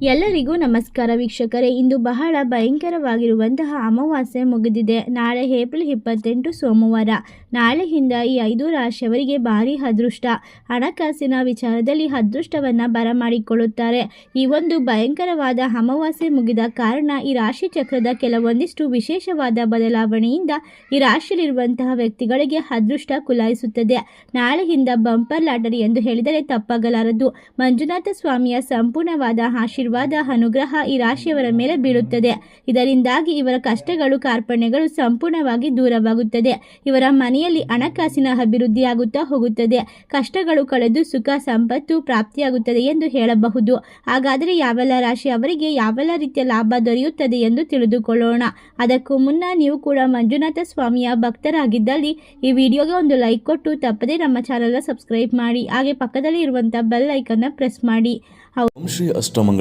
ಎಲ್ಲರಿಗೂ ನಮಸ್ಕಾರ ವೀಕ್ಷಕರೇ. ಇಂದು ಬಹಳ ಭಯಂಕರವಾಗಿರುವಂತಹ ಅಮಾವಾಸ್ಯೆ ಮುಗಿದಿದೆ. ನಾಳೆ ಏಪ್ರಿಲ್ ಇಪ್ಪತ್ತೆಂಟು ಸೋಮವಾರ. ನಾಳೆಯಿಂದ ಈ ಐದು ರಾಶಿಯವರಿಗೆ ಭಾರಿ ಅದೃಷ್ಟ. ಹಣಕಾಸಿನ ವಿಚಾರದಲ್ಲಿ ಅದೃಷ್ಟವನ್ನು ಬರಮಾಡಿಕೊಳ್ಳುತ್ತಾರೆ. ಈ ಒಂದು ಭಯಂಕರವಾದ ಅಮಾವಾಸ್ಯೆ ಮುಗಿದ ಕಾರಣ ಈ ರಾಶಿ ಚಕ್ರದ ಕೆಲವೊಂದಿಷ್ಟು ವಿಶೇಷವಾದ ಬದಲಾವಣೆಯಿಂದ ಈ ರಾಶಿಯಲ್ಲಿರುವಂತಹ ವ್ಯಕ್ತಿಗಳಿಗೆ ಅದೃಷ್ಟ ಕುಲಾಯಿಸುತ್ತದೆ. ನಾಳೆಯಿಂದ ಬಂಪರ್ ಲಾಟರಿ ಎಂದು ಹೇಳಿದರೆ ತಪ್ಪಾಗಲಾರದು. ಮಂಜುನಾಥ ಸ್ವಾಮಿಯ ಸಂಪೂರ್ಣವಾದ ಆಶೀರ್ವಾದ ಅನುಗ್ರಹ ಈ ರಾಶಿಯವರ ಮೇಲೆ ಬೀಳುತ್ತದೆ. ಇದರಿಂದಾಗಿ ಇವರ ಕಷ್ಟಗಳು, ಕಾರ್ಪಣ್ಯಗಳು ಸಂಪೂರ್ಣವಾಗಿ ದೂರವಾಗುತ್ತದೆ. ಇವರ ಮನೆಯಲ್ಲಿ ಹಣಕಾಸಿನ ಅಭಿವೃದ್ಧಿಯಾಗುತ್ತಾ ಹೋಗುತ್ತದೆ. ಕಷ್ಟಗಳು ಕಳೆದು ಸುಖ, ಸಂಪತ್ತು ಪ್ರಾಪ್ತಿಯಾಗುತ್ತದೆ ಎಂದು ಹೇಳಬಹುದು. ಹಾಗಾದರೆ ಯಾವೆಲ್ಲ ರಾಶಿ ಅವರಿಗೆ ಯಾವೆಲ್ಲ ರೀತಿಯ ಲಾಭ ದೊರೆಯುತ್ತದೆ ಎಂದು ತಿಳಿದುಕೊಳ್ಳೋಣ. ಅದಕ್ಕೂ ಮುನ್ನ ನೀವು ಕೂಡ ಮಂಜುನಾಥ ಸ್ವಾಮಿಯ ಭಕ್ತರಾಗಿದ್ದಲ್ಲಿ ಈ ವಿಡಿಯೋಗೆ ಒಂದು ಲೈಕ್ ಕೊಟ್ಟು ತಪ್ಪದೇ ನಮ್ಮ ಚಾನಲ್ನ ಸಬ್ಸ್ಕ್ರೈಬ್ ಮಾಡಿ. ಹಾಗೆ ಪಕ್ಕದಲ್ಲಿ ಇರುವಂಥ ಬೆಲ್ ಐಕನ್ನ ಪ್ರೆಸ್ ಮಾಡಿ. ಓಂ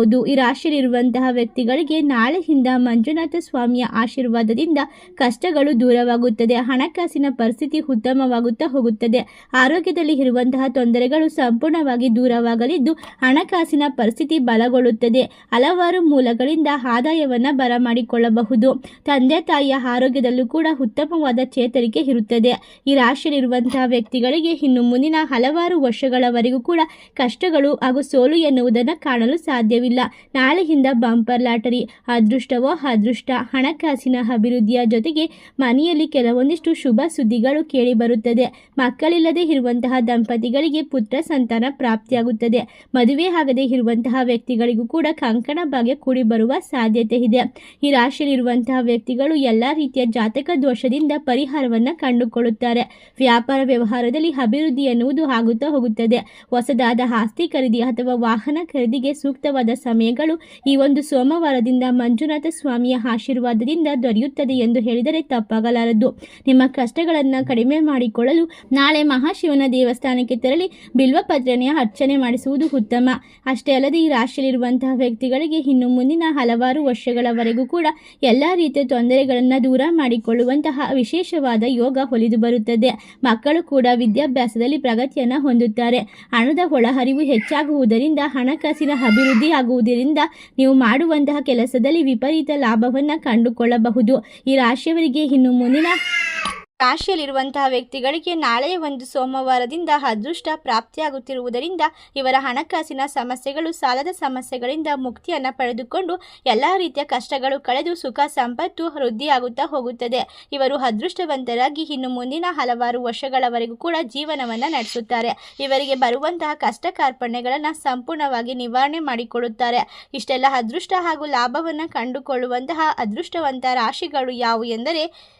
ಹೌದು. ಈ ರಾಶಿಯಲ್ಲಿರುವಂತಹ ವ್ಯಕ್ತಿಗಳಿಗೆ ನಾಳೆಯಿಂದ ಮಂಜುನಾಥ ಸ್ವಾಮಿಯ ಆಶೀರ್ವಾದದಿಂದ ಕಷ್ಟಗಳು ದೂರವಾಗುತ್ತದೆ. ಹಣಕಾಸಿನ ಪರಿಸ್ಥಿತಿ ಉತ್ತಮವಾಗುತ್ತಾ ಹೋಗುತ್ತದೆ. ಆರೋಗ್ಯದಲ್ಲಿ ಇರುವಂತಹ ತೊಂದರೆಗಳು ಸಂಪೂರ್ಣವಾಗಿ ದೂರವಾಗಲಿದ್ದು ಹಣಕಾಸಿನ ಪರಿಸ್ಥಿತಿ ಬಲಗೊಳ್ಳುತ್ತದೆ. ಹಲವಾರು ಮೂಲಗಳಿಂದ ಆದಾಯವನ್ನು ಬರಮಾಡಿಕೊಳ್ಳಬಹುದು. ತಂದೆ ತಾಯಿಯ ಆರೋಗ್ಯದಲ್ಲೂ ಕೂಡ ಉತ್ತಮವಾದ ಚೇತರಿಕೆ ಇರುತ್ತದೆ. ಈ ರಾಶಿಯಲ್ಲಿರುವಂತಹ ವ್ಯಕ್ತಿಗಳಿಗೆ ಇನ್ನು ಮುಂದಿನ ಹಲವಾರು ವರ್ಷಗಳವರೆಗೂ ಕೂಡ ಕಷ್ಟಗಳು ಹಾಗೂ ಸೋಲು ಎನ್ನುವುದನ್ನು ಕಾಣಲು ಸಾಧ್ಯವಿಲ್ಲ ನಾಳೆಯಿಂದ ಬಂಪರ್ ಲಾಟರಿ. ಅದೃಷ್ಟವೋ ಅದೃಷ್ಟ. ಹಣಕಾಸಿನ ಅಭಿವೃದ್ಧಿಯ ಜೊತೆಗೆ ಮನೆಯಲ್ಲಿ ಕೆಲವೊಂದಿಷ್ಟು ಶುಭ ಸುದ್ದಿಗಳು ಕೇಳಿಬರುತ್ತದೆ ಮಕ್ಕಳಿಲ್ಲದೆ ಇರುವಂತಹ ದಂಪತಿಗಳಿಗೆ ಪುತ್ರ ಸಂತಾನ ಪ್ರಾಪ್ತಿಯಾಗುತ್ತದೆ. ಮದುವೆ ಆಗದೆ ಇರುವಂತಹ ವ್ಯಕ್ತಿಗಳಿಗೂ ಕೂಡ ಕಂಕಣ ಭಾಗ್ಯ ಕೂಡಿ ಬರುವ ಸಾಧ್ಯತೆ ಇದೆ. ಈ ರಾಶಿಯಲ್ಲಿರುವಂತಹ ವ್ಯಕ್ತಿಗಳು ಎಲ್ಲ ರೀತಿಯ ಜಾತಕ ದೋಷದಿಂದ ಪರಿಹಾರವನ್ನು ಕಂಡುಕೊಳ್ಳುತ್ತಾರೆ. ವ್ಯಾಪಾರ ವ್ಯವಹಾರದಲ್ಲಿ ಅಭಿವೃದ್ಧಿ ಎನ್ನುವುದು ಆಗುತ್ತಾ ಹೋಗುತ್ತದೆ. ಹೊಸದಾದ ಆಸ್ತಿ ಖರೀದಿ ಅಥವಾ ವಾಹನ ಖರೀದಿಗೆ ಸೂಕ್ತವಾದ ಸಮಯಗಳು ಈ ಒಂದು ಸೋಮವಾರದಿಂದ ಮಂಜುನಾಥ ಸ್ವಾಮಿಯ ಆಶೀರ್ವಾದದಿಂದ ದೊರೆಯುತ್ತದೆ ಎಂದು ಹೇಳಿದರೆ ತಪ್ಪಾಗಲಾರದು. ನಿಮ್ಮ ಕಷ್ಟಗಳನ್ನು ಕಡಿಮೆ ಮಾಡಿಕೊಳ್ಳಲು ನಾಳೆ ಮಹಾಶಿವನ ದೇವಸ್ಥಾನಕ್ಕೆ ತೆರಳಿ ಬಿಲ್ವಪತ್ರೆಯ ಅರ್ಚನೆ ಮಾಡಿಸುವುದು ಉತ್ತಮ. ಅಷ್ಟೇ ಅಲ್ಲದೆ ಈ ರಾಶಿಯಲ್ಲಿರುವಂತಹ ವ್ಯಕ್ತಿಗಳಿಗೆ ಇನ್ನು ಮುಂದಿನ ಹಲವಾರು ವರ್ಷಗಳವರೆಗೂ ಕೂಡ ಎಲ್ಲ ರೀತಿಯ ತೊಂದರೆಗಳನ್ನು ದೂರ ಮಾಡಿಕೊಳ್ಳುವಂತಹ ವಿಶೇಷವಾದ ಯೋಗ ಹೊಲಿದು ಬರುತ್ತದೆ. ಮಕ್ಕಳು ಕೂಡ ವಿದ್ಯಾಭ್ಯಾಸದಲ್ಲಿ ಪ್ರಗತಿಯನ್ನು ಹೊಂದುತ್ತಾರೆ. ಹಣದ ಒಳಹರಿವು ಹೆಚ್ಚಾಗುವುದರಿಂದ ಹಣಕಾಸಿನ ಅಭಿವೃದ್ಧಿ ಆಗುವುದರಿಂದ ನೀವು ಮಾಡುವಂತಹ ಕೆಲಸದಲ್ಲಿ ವಿಪರೀತ ಲಾಭವನ್ನು ಕಂಡುಕೊಳ್ಳಬಹುದು. ಈ ರಾಶಿಯವರಿಗೆ ಇನ್ನು ಮುಂದಿನ ರಾಶಿಯಲ್ಲಿರುವಂತಹ ವ್ಯಕ್ತಿಗಳಿಗೆ ನಾಳೆಯ ಒಂದು ಸೋಮವಾರದಿಂದ ಅದೃಷ್ಟ ಪ್ರಾಪ್ತಿಯಾಗುತ್ತಿರುವುದರಿಂದ ಇವರ ಹಣಕಾಸಿನ ಸಮಸ್ಯೆಗಳು, ಸಾಲದ ಸಮಸ್ಯೆಗಳಿಂದ ಮುಕ್ತಿಯನ್ನು ಪಡೆದುಕೊಂಡು ಎಲ್ಲ ರೀತಿಯ ಕಷ್ಟಗಳು ಕಳೆದು ಸುಖ, ಸಂಪತ್ತು ವೃದ್ಧಿಯಾಗುತ್ತಾ ಹೋಗುತ್ತದೆ. ಇವರು ಅದೃಷ್ಟವಂತರಾಗಿ ಇನ್ನು ಮುಂದಿನ ಹಲವಾರು ವರ್ಷಗಳವರೆಗೂ ಕೂಡ ಜೀವನವನ್ನು ನಡೆಸುತ್ತಾರೆ. ಇವರಿಗೆ ಬರುವಂತಹ ಕಷ್ಟ ಕಾರ್ಪಣ್ಯಗಳನ್ನು ಸಂಪೂರ್ಣವಾಗಿ ನಿವಾರಣೆ ಮಾಡಿಕೊಳ್ಳುತ್ತಾರೆ ಇಷ್ಟೆಲ್ಲ ಅದೃಷ್ಟ ಹಾಗೂ ಲಾಭವನ್ನು ಕಂಡುಕೊಳ್ಳುವಂತಹ ಅದೃಷ್ಟವಂತ ರಾಶಿಗಳು ಯಾವುವು ಎಂದರೆ